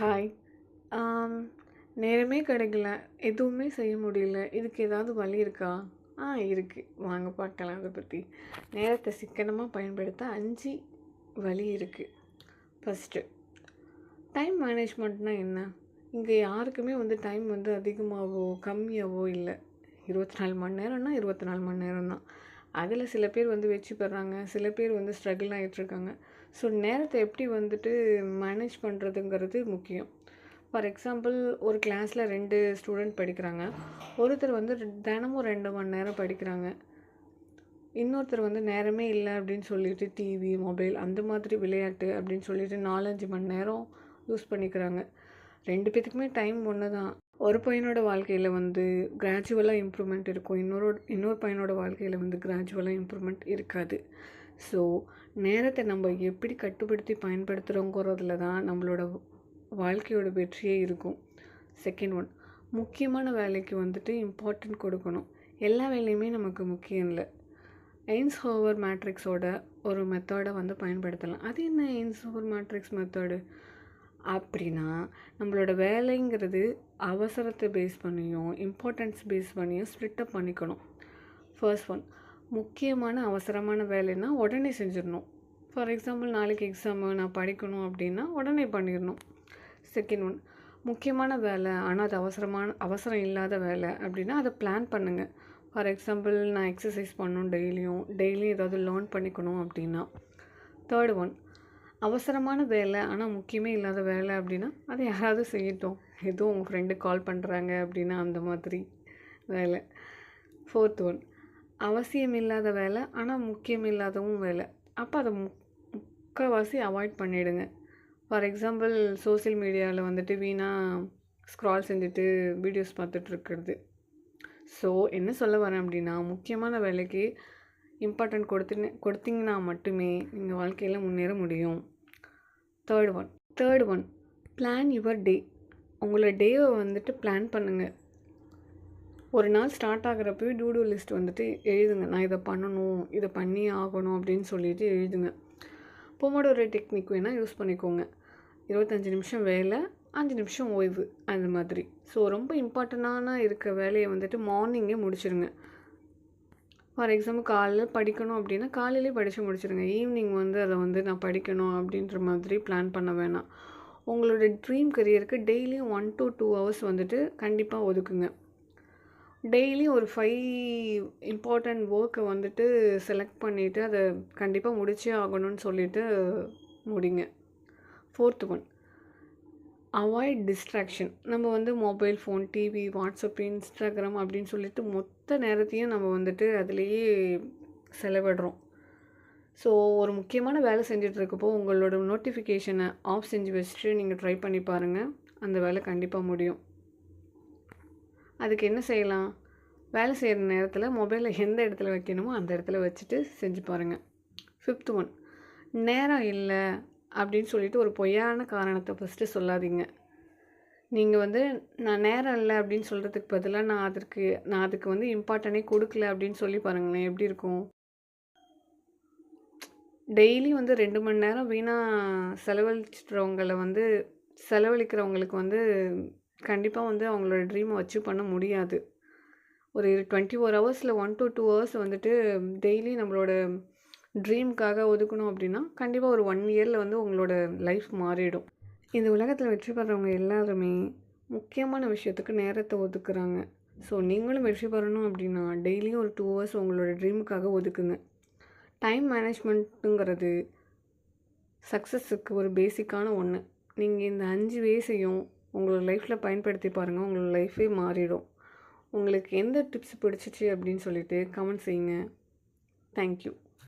Hi um, நேரமே கிடைக்கல. எதுவுமே செய்ய முடியல. இதுக்கு ஏதாவது வழி இருக்கா? ஆ இருக்குது வாங்க பார்க்கலாம் அதை பற்றி நேரத்தை சிக்கனமாக பயன்படுத்த அஞ்சு வழி இருக்குது ஃபஸ்ட்டு டைம் மேனேஜ்மெண்ட்னா என்ன? இங்கே யாருக்குமே வந்து டைம் வந்து அதிகமாகவோ கம்மியாகவோ இல்லை இருபத்தி நாலு மணி நேரம்னா 24 மணி நேரம் தான். அதில் சில பேர் வந்து வெற்றி பெறாங்க. சில பேர் வந்து ஸ்ட்ரகிள் ஆகிட்டுருக்காங்க ஸோ நேரத்தை எப்படி வந்துட்டு மேனேஜ் பண்ணுறதுங்கிறது முக்கியம். ஃபார் எக்ஸாம்பிள் ஒரு கிளாஸில் ரெண்டு ஸ்டூடெண்ட் படிக்கிறாங்க. ஒருத்தர் வந்து தினமும் ரெண்டு மணி நேரம் படிக்கிறாங்க. இன்னொருத்தர் வந்து நேரமே இல்லை அப்படின்னு சொல்லிட்டு டிவி, மொபைல் அந்த மாதிரி விளையாட்டு அப்படின்னு சொல்லிட்டு 4, 5 மணி நேரம் யூஸ் பண்ணிக்கிறாங்க. ரெண்டு பேத்துக்குமே டைம் ஒன்று தான். ஒரு பையனோட வாழ்க்கையில் வந்து கிராஜுவலாக இம்ப்ரூவ்மெண்ட் இருக்கும். இன்னொரு இன்னொரு பையனோட வாழ்க்கையில் வந்து கிராஜுவலாக இம்ப்ரூவ்மெண்ட் இருக்காது. ஸோ நேரத்தை நம்ம எப்படி கட்டுப்படுத்தி பயன்படுத்துகிறோங்கிறதுல தான் நம்மளோட வாழ்க்கையோட வெற்றியே இருக்கும். செகண்ட் ஒன், முக்கியமான வேலைக்கு வந்துட்டு இம்பார்ட்டன்ட் கொடுக்கணும். எல்லா வேலையுமே நமக்கு முக்கியம் இல்லை இல்ல. எய்ன்ஸ்ஹோவர் மேட்ரிக்ஸோட ஒரு மெத்தடை வந்து பயன்படுத்தலாம். அது என்ன எய்ன்ஸ்ஹோவர் மேட்ரிக்ஸ் மெத்தடு? அப்படின்னா, நம்மளோட வேலைங்கிறது அவசரத்தை பேஸ் பண்ணியும், இம்பார்ட்டன்ஸ் பேஸ் பண்ணியும் ஸ்ப்ளிட்டப் பண்ணிக்கணும். ஃபர்ஸ்ட் ஒன், முக்கியமான அவசரமான வேலைன்னா உடனே செஞ்சிடணும் ஃபார் எக்ஸாம்பிள் நாளைக்கு எக்ஸாமு நான் படிக்கணும் அப்படின்னா உடனே பண்ணிடணும் செகண்ட் ஒன், முக்கியமான வேலை ஆனால் அது அவசரமான அவசரம் இல்லாத வேலை அப்படின்னா அதை பிளான் பண்ணுங்கள் ஃபார் எக்ஸாம்பிள் நான் எக்ஸசைஸ் பண்ணணும் டெய்லியும். டெய்லியும் ஏதாவது லேர்ன் பண்ணிக்கணும் அப்படின்னா. தேர்ட் ஒன், அவசரமான வேலை ஆனால் முக்கியமே இல்லாத வேலை அப்படின்னா, அதை யாராவது செய்யட்டும். ஏதோ உங்கள் ஃப்ரெண்டு கால் பண்ணுறாங்க அப்படின்னா அந்த மாதிரி வேலை. ஃபோர்த் ஒன், அவசியம் இல்லாத வேலை ஆனால் முக்கியம் இல்லாதவும் வேலை. அப்போ அதை மு முக்கால்வாசி அவாய்ட் பண்ணிவிடுங்க ஃபார் எக்ஸாம்பிள் சோசியல் மீடியாவில் வந்துட்டு வீணாக ஸ்க்ரால் செஞ்சுட்டு வீடியோஸ் பார்த்துட்ருக்கிறது ஸோ என்ன சொல்ல வரேன் அப்படின்னா, முக்கியமான வேலைக்கு இம்பார்ட்டன்ட் கொடுத்துன்னு கொடுத்தீங்கன்னா மட்டுமே நீங்கள் வாழ்க்கையில் முன்னேற முடியும். Third one third one, plan your day. உங்களோட டேவை வந்துட்டு பிளான் பண்ணுங்கள் ஒரு நாள் ஸ்டார்ட் ஆகிறப்பவே டூடூ டூ லிஸ்ட் வந்துட்டு எழுதுங்க. நான் இதை பண்ணணும், இதை பண்ணி ஆகணும் அப்படின்னு சொல்லிட்டு எழுதுங்க. பொமோடோரோ டெக்னிக் வேணால் யூஸ் பண்ணிக்கோங்க. 25 நிமிஷம் வேலை, அஞ்சு நிமிஷம் ஓய்வு அந்த மாதிரி. ஸோ ரொம்ப இம்பார்ட்டண்ட்டான இருக்க வேலையை வந்துட்டு மார்னிங்கே முடிச்சிருங்க. ஃபார் எக்ஸாம்பிள் காலைல படிக்கணும் அப்படின்னா, காலையிலே படித்து முடிச்சுருங்க. ஈவினிங் வந்து அதை வந்து நான் படிக்கணும் அப்படின்ற மாதிரி பிளான் பண்ண வேணாம். உங்களோட ட்ரீம் கரியருக்கு டெய்லியும் 1 டூ ஹவர்ஸ் வந்துட்டு கண்டிப்பாக ஒதுக்குங்க. டெய்லியும் ஒரு ஃபைவ் இம்பார்ட்டண்ட் ஒர்க்கை வந்துட்டு செலக்ட் பண்ணிவிட்டு அதை கண்டிப்பாக முடிச்சே ஆகணும்னு சொல்லிவிட்டு முடிங்க. Fourth one, avoid distraction. நம்ம வந்து mobile phone, TV, WhatsApp, Instagram அப்படின்னு சொல்லிட்டு மொத்த நேரத்தையும் நம்ம வந்துட்டு அதுலேயே செலவிடுறோம். ஸோ ஒரு முக்கியமான வேலை செஞ்சிட்ருக்கப்போ உங்களோட நோட்டிஃபிகேஷனை ஆஃப் செஞ்சு வச்சுட்டு நீங்கள் ட்ரை பண்ணி பாருங்கள் அந்த வேலை கண்டிப்பாக முடியும். அதுக்கு என்ன செய்யலாம்? வேலை செய்கிற நேரத்தில் மொபைலை எந்த இடத்துல வைக்கணுமோ அந்த இடத்துல வச்சுட்டு செஞ்சு பாருங்கள் ஃபிஃப்த் ஒன், நேரம் இல்லை அப்படின்னு சொல்லிட்டு ஒரு பொய்யான காரணத்தை ஃபஸ்ட்டு சொல்லாதீங்க. நீங்கள் வந்து நான் நேரம் இல்லை அப்படின்னு சொல்கிறதுக்கு பதிலாக நான் அதற்கு நான் அதுக்கு வந்து இம்பார்ட்டனே கொடுக்கல அப்படின்னு சொல்லி பாருங்களேன் எப்படி இருக்கும்? டெய்லி வந்து ரெண்டு மணி நேரம் வீணாக செலவழிச்சிட்றவங்களை வந்து செலவழிக்கிறவங்களுக்கு வந்து கண்டிப்பாக வந்து அவங்களோட ட்ரீமை அச்சீவ் பண்ண முடியாது. ஒரு டுவெண்ட்டி ஃபோர் ஹவர்ஸில் ஒன் டு டூ ஹவர்ஸ் வந்துட்டு டெய்லி நம்மளோட ட்ரீம்க்காக ஒதுக்கணும் அப்படின்னா, கண்டிப்பாக ஒரு ஒன் இயரில் வந்து உங்களோட லைஃப் மாறிடும். இந்த உலகத்தில் வெற்றி பெறவங்க எல்லாருமே முக்கியமான விஷயத்துக்கு நேரத்தை ஒதுக்குறாங்க. ஸோ நீங்களும் வெற்றி பெறணும் அப்படின்னா, டெய்லியும் ஒரு டூ ஹவர்ஸ் உங்களோட ட்ரீமுக்காக ஒதுக்குங்க. டைம் மேனேஜ்மெண்ட்டுங்கிறது சக்ஸஸுக்கு ஒரு பேசிக்கான ஒன்று நீங்கள் இந்த அஞ்சு வேஸையும் உங்களோட லைஃப்பில் பயன்படுத்தி பாருங்கள் உங்களோட லைஃபே மாறிடும். உங்களுக்கு எந்த டிப்ஸ் பிடிச்சிச்சு அப்படின்னு சொல்லிட்டு கமெண்ட் செய்யுங்க. Thank you.